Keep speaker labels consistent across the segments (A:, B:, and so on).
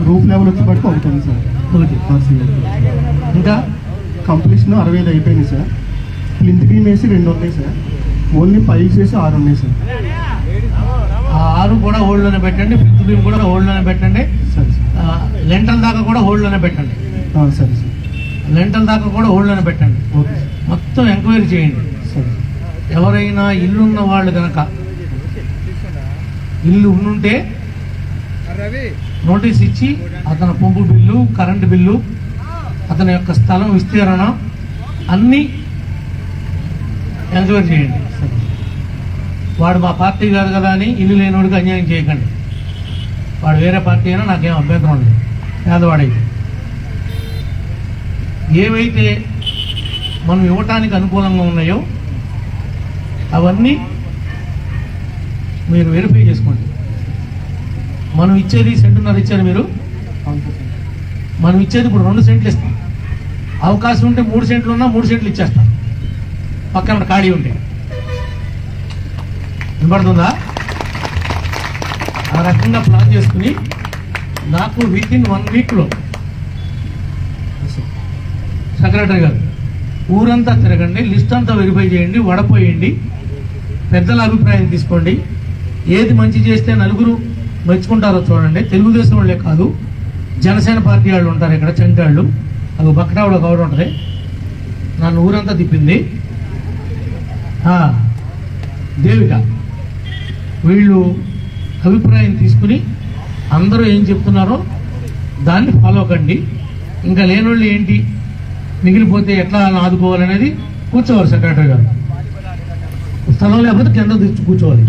A: Roof level వచ్చి బట్టి ఒకటి ఉంది సార్
B: ఇంకా
A: కంప్లీషన్ అరవై ఐదు అయిపోయింది సార్. ప్లింత్ బీమ్ వేసి రెండు ఉన్నాయి సార్. ఓన్లీ పైల్స్ వేసి ఆరు ఉన్నాయి సార్.
B: ఆ ఆరు కూడా హోల్డ్లోనే పెట్టండి ఫిఫ్త్ బీమ్ కూడా హోల్డ్లోనే పెట్టండి.
A: సరే సార్.
B: ఆ, లెంటల్ దాకా కూడా హోల్డ్లోనే పెట్టండి.
A: సరే సార్.
B: లెంటల్ దాకా కూడా హోల్డ్లోనే పెట్టండి.
A: Okay sir.
B: మొత్తం ఎంక్వైరీ చేయండి.
A: సరే
B: ఎవరైనా ఇల్లున్న వాళ్ళు కనుక ఇల్లు ఉంటే నోటీస్ ఇచ్చి అతని పంపు బిల్లు కరెంటు బిల్లు అతని యొక్క స్థలం విస్తీరణం అన్నీ ఎంక్వైరీ చేయండి.
A: సరే
B: వాడు మా పార్టీ కాదు కదా అని ఇల్లు లేనివాడికి అన్యాయం చేయకండి. వాడు వేరే పార్టీ అయినా నాకేం అభ్యంతరం లేదు పేదవాడైతే ఏవైతే మనం ఇవ్వటానికి అనుకూలంగా ఉన్నాయో అవన్నీ మీరు వెరిఫై చేసుకోండి. మనం ఇచ్చేది సెంటున్నర ఇచ్చారు మీరు? మనం ఇచ్చేది ఇప్పుడు రెండు సెంట్లు ఇస్తాం. అవకాశం ఉంటే మూడు సెంట్లు ఉన్నా మూడు సెంట్లు ఇచ్చేస్తాం. పక్కన ఖాళీ ఉంటే. వినపడుతుందా? ఆ రకంగా ప్లాన్ చేసుకుని నాకు విత్ ఇన్ వన్ వీక్లో సెక్రటరీ గారు ఊరంతా తిరగండి లిస్ట్ అంతా వెరిఫై చేయండి వడపోయండి పెద్దల అభిప్రాయం తీసుకోండి ఏది మంచి చేస్తే నలుగురు మెచ్చుకుంటారో చూడండి. తెలుగుదేశం వాళ్ళే కాదు జనసేన పార్టీ వాళ్ళు ఉంటారు ఇక్కడ చెంటాళ్ళు అది బక్కటావులో కవర్ ఉంటుంది. నన్ను ఊరంతా తిప్పింది. దేవిక. వీళ్ళు అభిప్రాయం తీసుకుని అందరూ ఏం చెప్తున్నారో దాన్ని ఫాలో కండి. ఇంకా లేనోళ్ళు ఏంటి? మిగిలిపోతే ఎట్లా ఆదుకోవాలనేది కూర్చోవాలి సెక్రటరీ గారు. స్థలం లేకపోతే కింద తెచ్చి కూర్చోవాలి.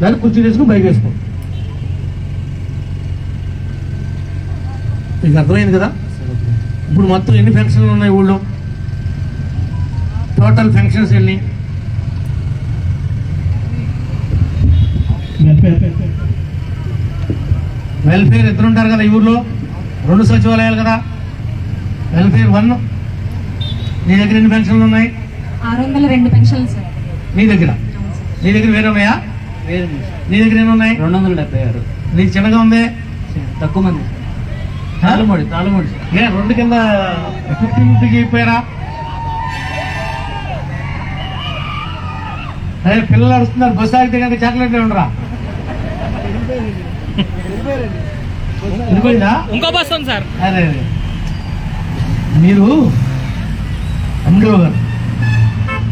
B: దాన్ని కుర్చీ తీసుకుని బైక్ మీకు అర్థమైంది కదా? ఇప్పుడు మొత్తం ఎన్ని ఫంక్షన్లు ఉన్నాయి ఊళ్ళో? టోటల్ ఫంక్షన్స్ ఎన్ని? వెల్ఫేర్ ఇద్దరు ఉంటారు కదా ఈ ఊర్లో? రెండు సచివాలయాలు కదా? వెల్ఫేర్ వన్ నీ దగ్గర ఎన్ని పెన్షన్లు ఉన్నాయి?
C: ఆరు వందల రెండు పెన్షన్లు సార్
B: నీ దగ్గర? నీ దగ్గర వేరే ఉన్నాయా. నీ దగ్గర ఎన్ని ఉన్నాయి?
D: రెండు వందల డెబ్బై ఆరు.
B: నీకు చిన్నగా ఉంది?
D: తక్కువ మంది. తాళమూడి తాళమూడి
B: ఏ రెండు కింద ఫిఫ్టీ అయిపోయారా అదే పిల్లలు అడుస్తున్నారు బస్సు ఆగితే కనుక చాక్లెట్ ఉండరా? వెళ్ళిపోయిందా
E: ఇంకో బస్ ఉంది సార్.
B: అదే అదే మీరు ఎండిఓ గారు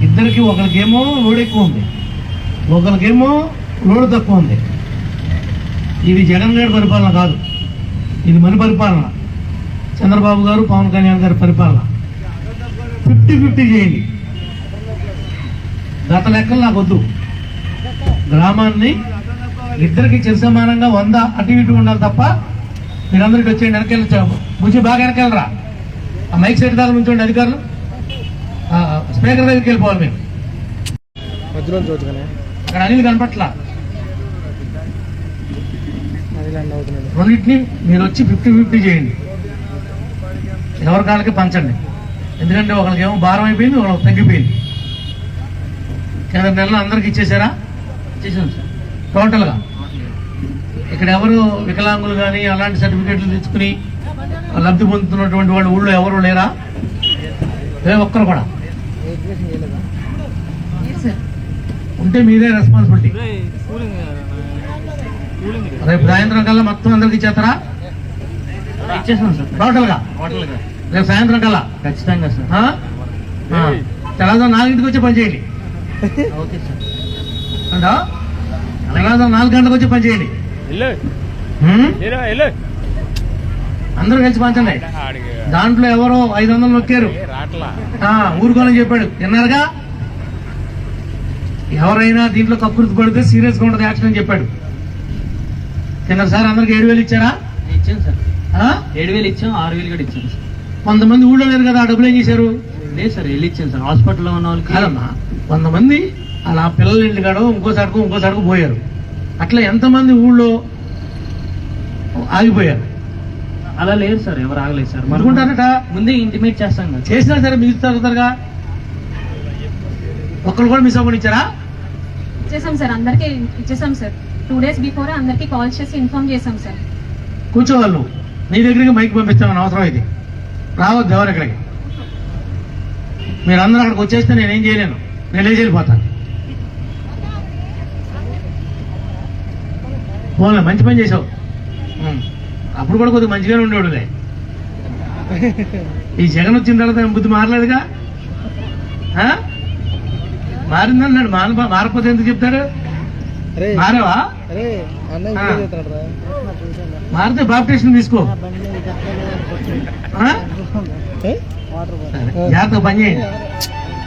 B: ఇద్దరికి ఒకరికేమో లోడ్ ఎక్కువ ఉంది. ఒకరికేమో లోడ్ తక్కువ ఉంది. ఇది జగన్ గారి పరిపాలన కాదు. ఇది మన పరిపాలన. చంద్రబాబు గారు పవన్ కళ్యాణ్ గారి పరిపాలన. ఫిఫ్టీ ఫిఫ్టీ చేయండి. గత లెక్కలు నాకు వద్దు. గ్రామాన్ని ఇద్దరికి చిరు సమానంగా వంద అటు ఇటు ఉండాలి తప్ప మీరందరికి వచ్చేయండి వెనకెళ్ళి బుజ్జి బాగా వెనకెళ్ళరా? ఆ మైక్ సెట్ దాకా నుంచోండి అధికారులు. స్పీకర్ దగ్గరికి వెళ్ళిపోవాలి
A: చూడగానే
B: అక్కడ అనిల్ కనపట్లా? రెండింటిని మీరు వచ్చి ఫిఫ్టీ ఫిఫ్టీ చేయండి. ఎవరి కాళ్ళకి పంచండి. ఎందుకంటే ఒకరికేమో భారం అయిపోయింది ఒకరికి తగ్గిపోయింది. కింద నెలలో అందరికి ఇచ్చేసారా?
D: చేసాం సార్.
B: టోటల్గా ఇక్కడ ఎవరు వికలాంగులు కానీ అలాంటి సర్టిఫికేట్లు తెచ్చుకుని లబ్ధి పొందుతున్నటువంటి వాళ్ళు ఊళ్ళో ఎవరు లేరా? ఏ ఒక్కరు కూడా? ఉంటే మీరే రెస్పాన్సిబిలిటీ రేపు సాయంత్రం కల్లా మొత్తం అందరికి ఇచ్చేస్తారా?
D: సార్.
B: టోటల్గా?
D: టోటల్గా.
B: రేపు సాయంత్రం కల్లా?
D: ఖచ్చితంగా సార్.
B: తెల్లవారుజాము నాలుగింటికి వచ్చి పని చేయండి.
D: Okay sir.
B: అంటా? తెల్లవారుజాము నాలుగు గంటలకు వచ్చి పని చేయండి. హ్మ్? అందరూ కలిసి పంచండి. దాంట్లో ఎవరో ఐదు వందలు నొక్కారు. ఆ, ఊరుకోనని చెప్పాడు. విన్నారుగా? ఎవరైనా దీంట్లో కకృతి పడితే సీరియస్గా ఉంటుంది యాక్షన్ అని చెప్పాడు. కిందసారి అందరికి ఏడు వేలు ఇచ్చారా?
D: ఇచ్చాం సార్.
B: ఆ?
D: ఏడు వేలు ఇచ్చాం ఆరు వేలు కూడా ఇచ్చాం సార్.
B: కొంతమంది ఊళ్ళో లేరు కదా ఆ డబ్బులు ఏం చేశారు?
D: లేదు సార్ వెళ్ళి ఇచ్చాం సార్. హాస్పిటల్లో ఉన్న వాళ్ళకి.
B: కాదమ్మా కొంతమంది అలా పిల్లల ఇంటికాడో ఇంకో సరుకు ఇంకో సరుకు పోయారు. అట్లా ఎంతమంది ఊళ్ళో ఆగిపోయారు?
D: అలా లేదు సార్ ఎవరు ఆగలేదు సార్. మనం
B: అనుకుంటారట?
D: ముందే ఇంటిమేట్ చేస్తాం కదా.
B: చేసినా సరే మిగులుతారు తొందరగా? ఒక్కరు కూడా మిస్ అవ్వకుండా ఇచ్చారా?
C: ఇచ్చేసాం సార్ అందరికీ ఇచ్చేసాం సార్. టూ డేస్ బిఫోర్ అందరికీ కాల్ చేసి ఇన్ఫార్మ్ చేశాం సార్
B: కూర్చోవాళ్ళు నీ దగ్గరికి మైక్ పంపిస్తామని అవసరం ఇది. రావద్దు ఎవరు ఇక్కడికి? మీరందరూ అక్కడికి వచ్చేస్తే నేనేం చేయలేను. నేను లేచి వెళ్ళిపోతాను. పోలే మంచి పని చేసావు అప్పుడు కూడా కొద్దిగా మంచిగానే ఉండేవాడులే. ఈ జగన్ వచ్చిన తర్వాత బుద్ధి మారలేదుగా? ఆ? మారిందన్నాడు మాన మారకపోతే ఎందుకు చెప్తాడు మారావా. మారితే బాప్టేషన్ తీసుకో. జాగ్రత్తగా పని చేయండి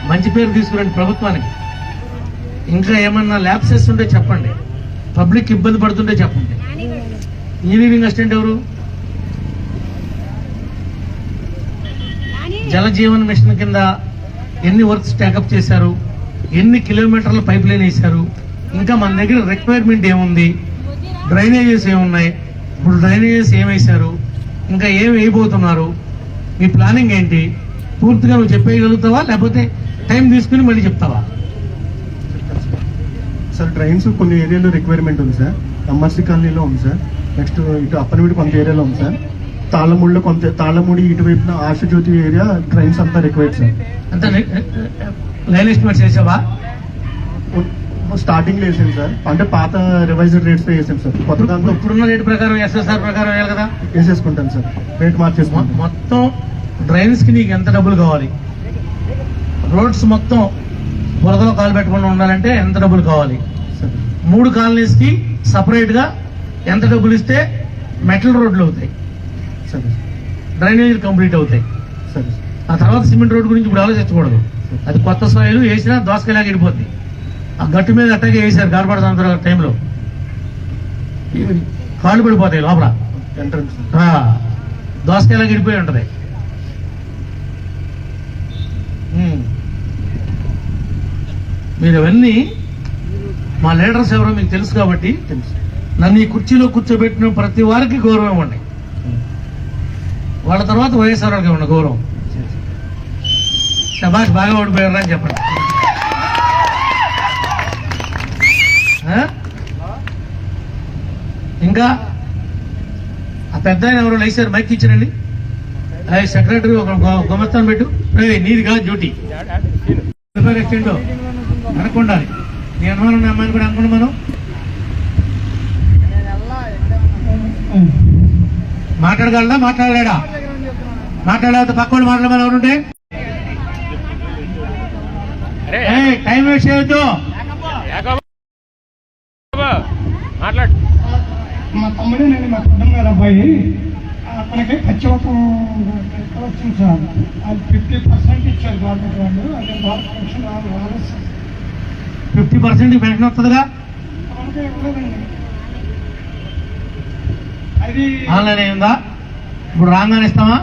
B: మంచి పేరు తీసుకురండి ప్రభుత్వానికి. ఇంకా ఏమన్నా ల్యాబ్సెస్ ఉంటే చెప్పండి. పబ్లిక్ ఇబ్బంది పడుతుంటే చెప్పండి. ఇంజనీరింగ్ అసిస్టెంట్ ఎవరు? జలజీవన్ మిషన్ కింద ఎన్ని వర్క్స్ టేకప్ చేశారు? ఎన్ని కిలోమీటర్ల పైప్ లైన్ వేశారు? ఇంకా మన దగ్గర రిక్వైర్మెంట్ ఏముంది? డ్రైనేజెస్ ఏమున్నాయి? ఇప్పుడు డ్రైనేజెస్ ఏం వేశారు ఇంకా ఏం వేయబోతున్నారు? మీ ప్లానింగ్ ఏంటి? పూర్తిగా నువ్వు చెప్పేయగలుగుతావా? లేకపోతే టైం తీసుకుని మళ్ళీ చెప్తావా?
A: సార్ డ్రైన్స్ కొన్ని ఏరియాలో రిక్వైర్మెంట్ ఉంది సార్. ఎంఆర్సీ కాలనీలో ఉంది సార్. నెక్స్ట్ ఇటు అప్పనవిడి కొంత ఏరియాలో ఉంది సార్. తాళ్ళమూడిలో కొంత తాళ్ళమూడి ఇటువైపున ఆశజ్యోతి ఏరియా డ్రైన్స్ అంతా రిక్వైర్డ్ సార్.
B: అంత లైన్ ఎస్టిమేట్ చేసావా?
A: స్టార్టింగ్ వేసాం సార్. అంటే పాత రివైజ్డ్ రేట్స్ వేసాం సార్. కొత్త దాంట్లో
B: ఇప్పుడున్న రేటు ప్రకారం ఎస్ఎస్ఆర్ ప్రకారం వేయాలి కదా?
A: వేసేసుకుంటాం సార్. రేట్ మార్చేసుకుంటాం.
B: మొత్తం డ్రైన్స్కి నీకు ఎంత డబ్బులు కావాలి? రోడ్స్ మొత్తం బురదలో కాలు పెట్టకుండా ఉండాలంటే ఎంత డబ్బులు కావాలి?
A: సరే.
B: మూడు కాలనీస్కి సపరేట్గా ఎంత డబ్బులు ఇస్తే మెటల్ రోడ్లు అవుతాయి?
A: సరే.
B: డ్రైనేజీలు కంప్లీట్ అవుతాయి.
A: సరే.
B: ఆ తర్వాత సిమెంట్ రోడ్ గురించి ఇప్పుడు ఆలోచించకూడదు. అది కొత్త సాయిలు వేసినా దోసకాయలాగా ఇడిపోద్ది ఆ గట్టు మీద అట్టగే వేసారు గార్బడ సంవత్సరాల టైంలో. కాళ్ళు పడిపోతాయి లోపల.
A: ఎంట్రన్స్.
B: దోసకాయలాగా ఇడిపోయి ఉంటది. మీరు అవన్నీ మా లీడర్స్ ఎవరో మీకు తెలుసు కాబట్టి
A: తెలుసు.
B: నన్ను ఈ కుర్చీలో కూర్చోబెట్టిన ప్రతి వారికి గౌరవం ఇవ్వండి. వాళ్ళ తర్వాత వైఎస్ఆర్ వాళ్ళకి ఇవ్వండి గౌరవం. శబాష్ బాగా ఓడిపోయారా అని చెప్పండి ఆ? ఇంకా ఆ పెద్ద ఆయన ఎవరో లేచారు మైక్ ఇచ్చారండి. సెక్రటరీ ఒక గుమస్తాను పెట్టు. నీది కాదు డ్యూటీ. ఎక్స్టెండ్ అనుకుండాలి నీ అనుమానం ఉన్న అమ్మాయిని కూడా అనుకున్నాం మనం. మాట్లాడగలడా? మాట్లాడలేడా? మాట్లాడలేకపోతే పక్క వాళ్ళు మాట్లాడమని ఎవరుంటే టైం వేస్ట్ చేయొద్దు.
E: మాట్లాడు.
F: మా తమ్ముడే నేను మా కుటుంబం గారు అబ్బాయి. అతనికి పచ్చివతం వచ్చింది సార్ అది ఫిఫ్టీ పర్సెంట్ ఇచ్చారు గవర్నమెంట్ వాళ్ళు. అదే భారత పెన్షన్ వాళ్ళు
B: ఫిఫ్టీ పర్సెంట్ పెన్షన్ వస్తుందిగా?
F: మనకే ఇవ్వలేదండి. అది
B: ఆన్లైన్ అయిందా ఇప్పుడు రాగానే ఇస్తామా?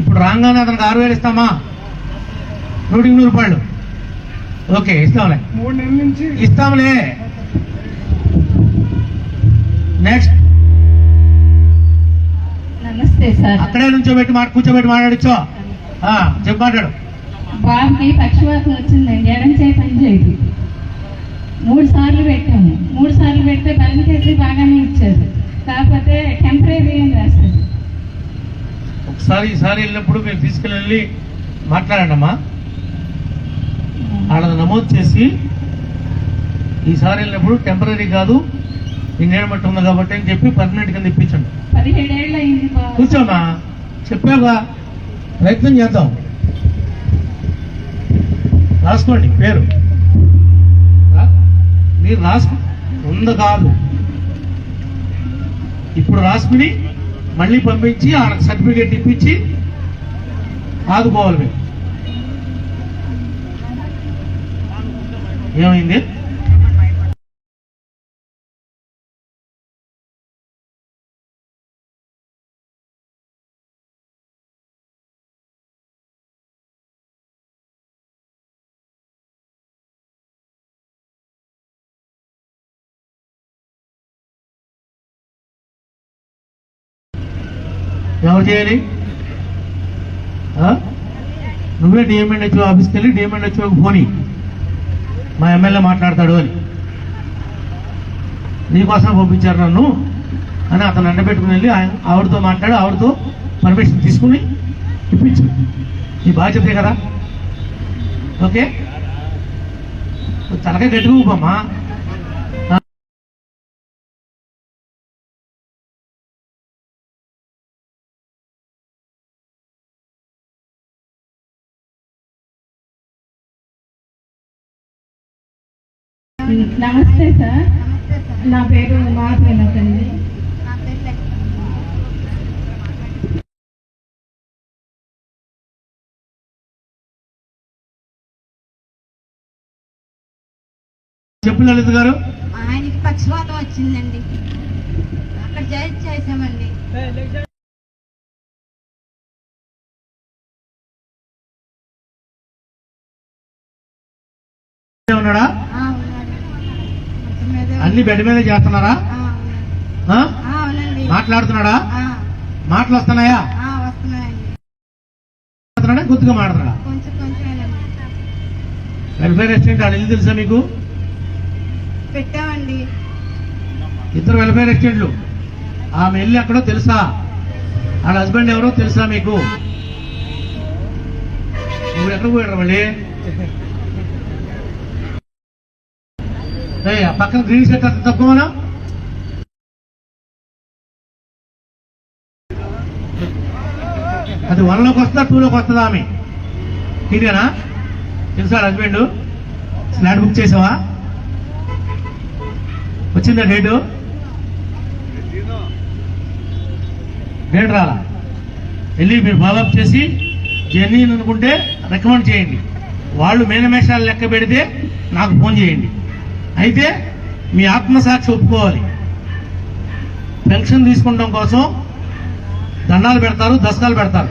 B: ఇప్పుడు రాగానే అతనికి ఆరు వేలు ఇస్తామా? నూటికి నూరు రూపాయలు. ఓకే ఇస్తాంలే.
F: మూడు నెలల నుంచి
B: ఇస్తాంలే. నెక్స్ట్
C: నమస్తే సార్.
B: అక్కడే నుంచోబెట్టి మాట కూర్చోబెట్టి మాట్లాడచ్చో? చెప్పు మాట్లాడు.
C: బాబుకి పక్షవాతం వచ్చిందండి. ఎడం చేయి పని చేయదు. మూడు సార్లు పెట్టాము. మూడు సార్లు పెడితే బలంకేసి బాగానే ఇచ్చారు. కాకపోతే టెంపరీ అని రాశారు?
B: ఒకసారి ఈసారి వెళ్ళినప్పుడు మీరు తీసుకెళ్ళి వెళ్ళి మాట్లాడండి అమ్మా. వాళ్ళది నమోదు చేసి ఈసారి వెళ్ళినప్పుడు టెంపరీ కాదు ఇన్నేళ్ళ మట్టి ఉంది కాబట్టి అని చెప్పి పర్మనెంట్ కింద ఇప్పించండి. కూర్చోమ్మా చెప్పావుగా? ప్రయత్నం చేద్దాం. రాసుకోండి పేరు. మీరు రాసుకో ఉంది కాదు. ఇప్పుడు రాసుకుని మళ్ళీ పంపించి వాళ్ళకి సర్టిఫికేట్ ఇప్పించి ఆదుకోవాలి మీరు. ఏమైంది? ఎవరు చేయాలి? నువ్వే డిఎంఎన్హెచ్ఓ ఆఫీస్కి వెళ్ళి డిఎంఎన్హెచ్ఓకి ఫోని మా ఎమ్మెల్యే మాట్లాడతాడు అని. నీకోసం పంపించారు నన్ను అని అతను ఎండబెట్టుకుని వెళ్ళి ఆయన ఆవిడతో మాట్లాడి ఆవిడతో పర్మిషన్ తీసుకుని ఇప్పించు. నీ బాధ్యతే కదా? ఓకే? తలకాయ గట్టిగా
C: నమస్తే సార్. నా పేరు మాధవీలత అండి.
B: చెప్పు లలిత గారు?
G: ఆయనకి పక్షవాతం వచ్చిందండి. అక్కడ చేసి చేసామండి
B: ఉన్నాడు. అన్ని బెడ్ మీద చేస్తున్నారా? మాట్లాడుతున్నాడా? మాటలు వస్తున్నాయా గుర్తుగా మాట్లాడుతున్నాడా? వెల్ఫేర్ రెస్టారెంట్ ఇల్లు తెలుసా మీకు?
G: పెట్టామండి.
B: ఇద్దరు వెల్ఫేర్ రెస్టారెంట్లు ఆమె ఇల్లు ఎక్కడో తెలుసా? వాళ్ళ హస్బెండ్ ఎవరో తెలుసా మీకు? నువ్వు ఎక్కడ పోయాడు మళ్ళీ ఏయ్, ఆ పక్కన గ్రీన్ షర్ట్ అంత తక్కువనా అది వన్లోకి వస్తుందా టూ లోకి వస్తుందా ఆమె? ఇదేనా తెలుసా హస్బెండ్ ఫ్లాట్ బుక్ చేసావా? వచ్చిందా డేటు? డేట్ రాలా? వెళ్ళి మీరు ఫాలోఅప్ చేసి జర్నీ అనుకుంటే రికమెండ్ చేయండి. వాళ్ళు మేనమేషాలు లెక్క పెడితే నాకు ఫోన్ చేయండి. అయితే మీ ఆత్మసాక్షి ఒప్పుకోవాలి. పెన్షన్ తీసుకుంటాం కోసం దండాలు పెడతారు దశకాలు పెడతారు.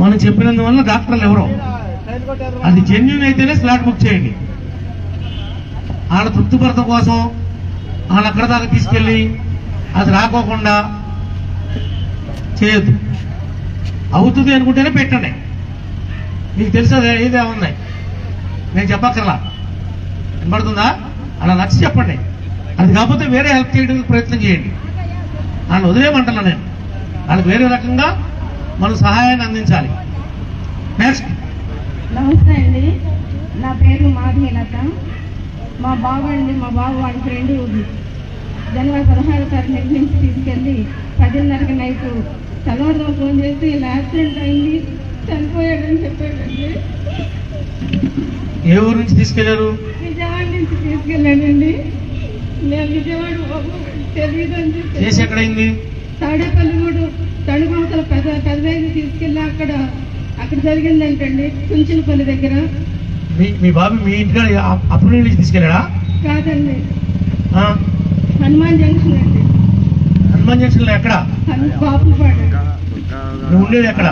B: మనం చెప్పినందువల్ల డాక్టర్లు ఎవరు. అది జెన్యున్ అయితేనే స్లాట్ బుక్ చేయండి. వాళ్ళ తృప్తిపరత కోసం ఆడ అక్కడ దాకా తీసుకెళ్ళి అది రాకోకుండా చేయొద్దు. అవుతుంది అనుకుంటేనే పెట్టండి. మీకు తెలుసా ఏదే నేను చెప్పక్కర్లా. వినబడుతుందా? అలా నచ్చి చెప్పండి. అది కాకపోతే వేరే హెల్ప్ చేయడానికి ప్రయత్నం చేయండి. వాళ్ళని వదిలేయమంటున్నా నేను. వాళ్ళకి వేరే రకంగా మనం సహాయాన్ని అందించాలి. నెక్స్ట్
C: నమస్తే అండి. నా పేరు మాధవీలత మా బాబు అండి మా బాబు వాడి ఫ్రెండ్ ఉంది జనవరి పదహారు తారీఖు నుంచి తీసుకెళ్ళి పదిన్నరకు నైట్ తెల్లవారుతో ఫోన్ చేసి ఇలా యాక్సిడెంట్ అయింది చనిపోయాడని చెప్పాడండి.
B: ఏ ఊరు నుంచి తీసుకెళ్ళారు
C: విజయవాడ నుంచి నేను విజయవాడ చెప్పి.
B: ఎక్కడైంది?
C: తాడేపల్లిగూడు తణుగుమతల పెద్ద పెద్దయ్యకి తీసుకెళ్ళి అక్కడ అక్కడ జరిగిందంటండి కుంచినపల్లి దగ్గర.
B: మీ మీ బాబు మీ ఇంటికాడ అప్పుడు నుంచి తీసుకెళ్ళాడా?
C: కాదండి? హనుమాన్ జంక్షన్ అండి.
B: హనుమాన్ జంక్షన్ ఎక్కడ?
C: బాపులపాడు
B: నువ్వు ఉండేది ఎక్కడ?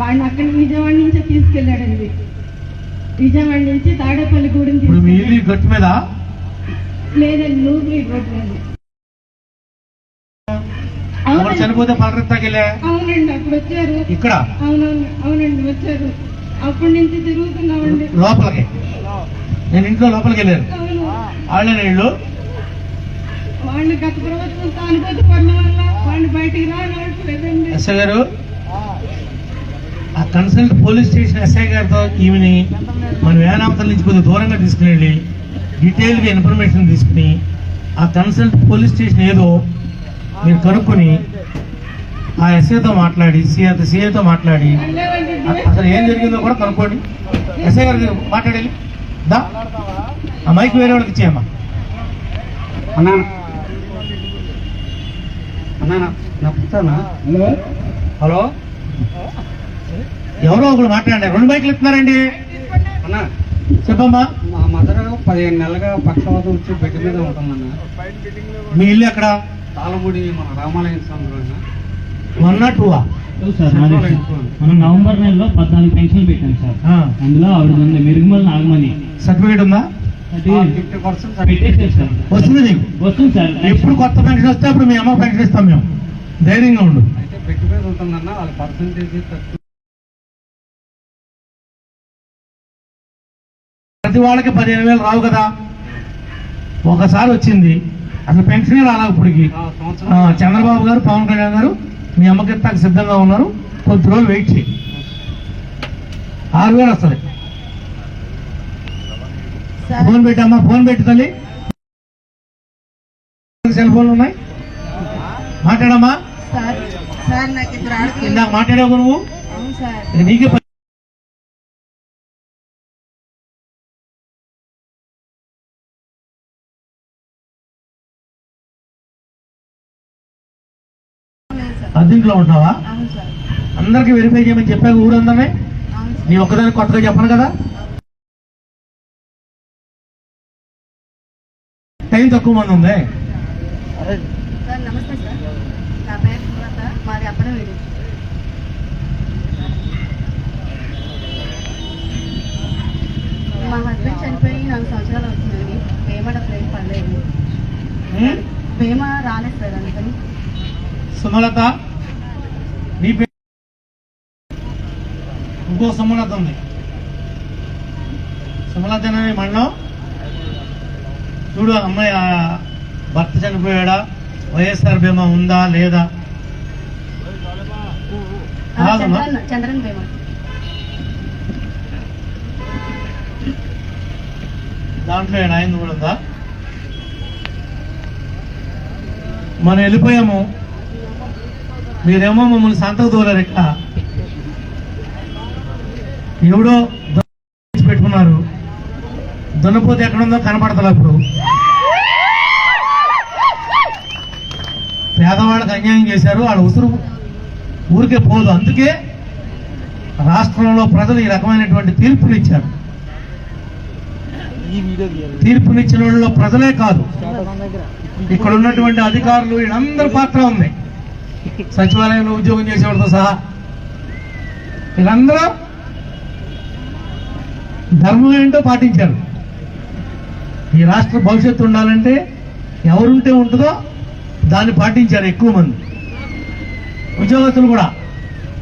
C: వాడిని అక్కడి విజయవాడ నుంచి తీసుకెళ్ళాడండి. విజయవాడ నుంచి తీసుకెళ్ళాడు.
B: ఇల్లు గట్టు మీద?
C: లేదండి నూరు రోడ్ మీద.
B: చనిపోతే పలకరిస్తాకెళ్ళే
C: అవునండి అప్పుడు వచ్చారు.
B: ఇక్కడ?
C: అవునవును అవునండి వచ్చారు. అప్పటి నుంచి తిరుగుతున్నామండి.
B: లోపలికి. నేను ఇంట్లో లోపలికి వెళ్ళాను. వాళ్ళని ఇళ్ళు
C: వాళ్ళు గత ప్రభుత్వం అనుభూతి పడిన వల్ల వాళ్ళు బయటికి రావట్లేదండి
B: ఎస్ఐ గారు. ఆ కన్సల్ట్ పోలీస్ స్టేషన్ ఎస్ఐ గారితో ఈమెని మన వేనాంతల నుంచి కొద్దిగా దూరంగా తీసుకుని వెళ్ళి డీటెయిల్గా ఇన్ఫర్మేషన్ తీసుకుని ఆ కన్సల్ట్ పోలీస్ స్టేషన్ ఏదో మీరు కనుక్కొని ఆ ఎస్ఐతో మాట్లాడి సిఐ సిఐతో మాట్లాడి అసలు ఏం జరిగిందో కూడా కనుక్కోండి. ఎస్ఐ గారికి మాట్లాడాలి దా ఆ మైక్ వేరే వాళ్ళకి ఇచ్చేయమ్మా.
F: అన్నా అన్నా నా- హలో?
B: ఎవరో ఒకరు మాట్లాడండి. రెండు మైకులు ఇస్తున్నారండి.
F: అన్నా.
B: చెప్పమ్మా.
F: మా మదర్ పదిహేను నెలలుగా పక్షవాతం వచ్చి బెడ్ మీద ఉంటుందన్న.
B: మీ ఇల్లు ఎక్కడ?
F: తాళముడి మన రామాలయం సంఘం
B: వన్ నాట్
H: సార్ మాది మనం నవంబర్ నెలలో పద్నాలుగు పెన్షన్ పెట్టాం సార్. అందులో ఆవిడ ఉంది మెరుగుమల నాగమణి.
B: సర్టిఫికేట్ ఉందా? వస్తుంది నీకు.
H: వస్తుంది సార్.
B: ఎప్పుడు కొత్త పెన్షన్ వస్తే అప్పుడు మీ అమ్మ పెన్షన్ ఇస్తాం మేము. ధైర్యంగా ఉండు.
F: అయితే బెడ్ మీద ఉంటుందన్న వాళ్ళ పర్సంటేజ్ తక్కువ.
B: ప్రతి వాళ్ళకి పదిహేను వేలు రావు కదా. ఒకసారి వచ్చింది. అసలు పెన్షన్ రాలా ఇప్పటికి. చంద్రబాబు గారు పవన్ కళ్యాణ్ గారు మీ అమ్మకి ఇస్తానికి సిద్ధంగా ఉన్నారు. కొద్ది రోజులు వెయిట్ చేయి. ఆరు వేలు వస్తుంది. ఫోన్ పెట్టమ్మా ఫోన్ పెట్టి తల్లి. సెల్ ఫోన్లు ఉన్నాయి. మాట్లాడమ్మా.
G: సార్ సార్ నాకు ఇద్దరు ఆడపిల్లలు.
B: ఇందాక మాట్లాడావు నువ్వు.
G: అవును సార్.
B: ఇక నీకే
G: అవును సార్.
B: అందరికి వెరిఫై చేయమని చెప్పాక ఊరందరినీ
G: సార్.
B: నీ ఒక్కదానికి కొత్తగా చెప్పను కదా? టైం తక్కువ మంది ఉంది?
G: మా హస్బెండ్ చనిపోయి నాలుగు సంవత్సరాలు అవుతుందండి బీమా డబ్బులు ఏం పడలేదు. రాలేదు సార్ అందుకని.
B: సుమలత నీ పేరు ఇంకో సుమలత ఉంది. సుమలత అనే మండలం చూడు అమ్మాయి భర్త చనిపోయాడా? వైఎస్ఆర్ బీమా ఉందా లేదా.
G: చంద్రన్ బీమా.
B: దాంట్లో ఏడు ఆయన కూడా ఉందా? మనం వెళ్ళిపోయాము. మీరేమో మమ్మల్ని సంతకు దూరారు ఇక్కడ. ఎవడో పెట్టుకున్నారు. దున్నపోతే ఎక్కడుందో కనపడతలే ఇప్పుడు పేదవాళ్ళకి అన్యాయం చేశారు వాళ్ళ ఉసురు ఊరికే పోదు. అందుకే రాష్ట్రంలో ప్రజలు ఈ రకమైనటువంటి తీర్పునిచ్చారు తీర్పునిచ్చిన వాళ్ళలో ప్రజలే కాదు. ఇక్కడ ఉన్నటువంటి అధికారులు వీళ్ళందరి పాత్ర ఉంది. సచివాలయంలో ఉద్యోగం చేసేవాళ్ళతో సహా వీళ్ళందరూ ధర్మం ఏంటో పాటించారు ఈ రాష్ట్ర భవిష్యత్తు ఉండాలంటే ఎవరుంటే ఉంటుందో దాన్ని పాటించారు ఎక్కువ మంది. ఉద్యోగస్తులు కూడా.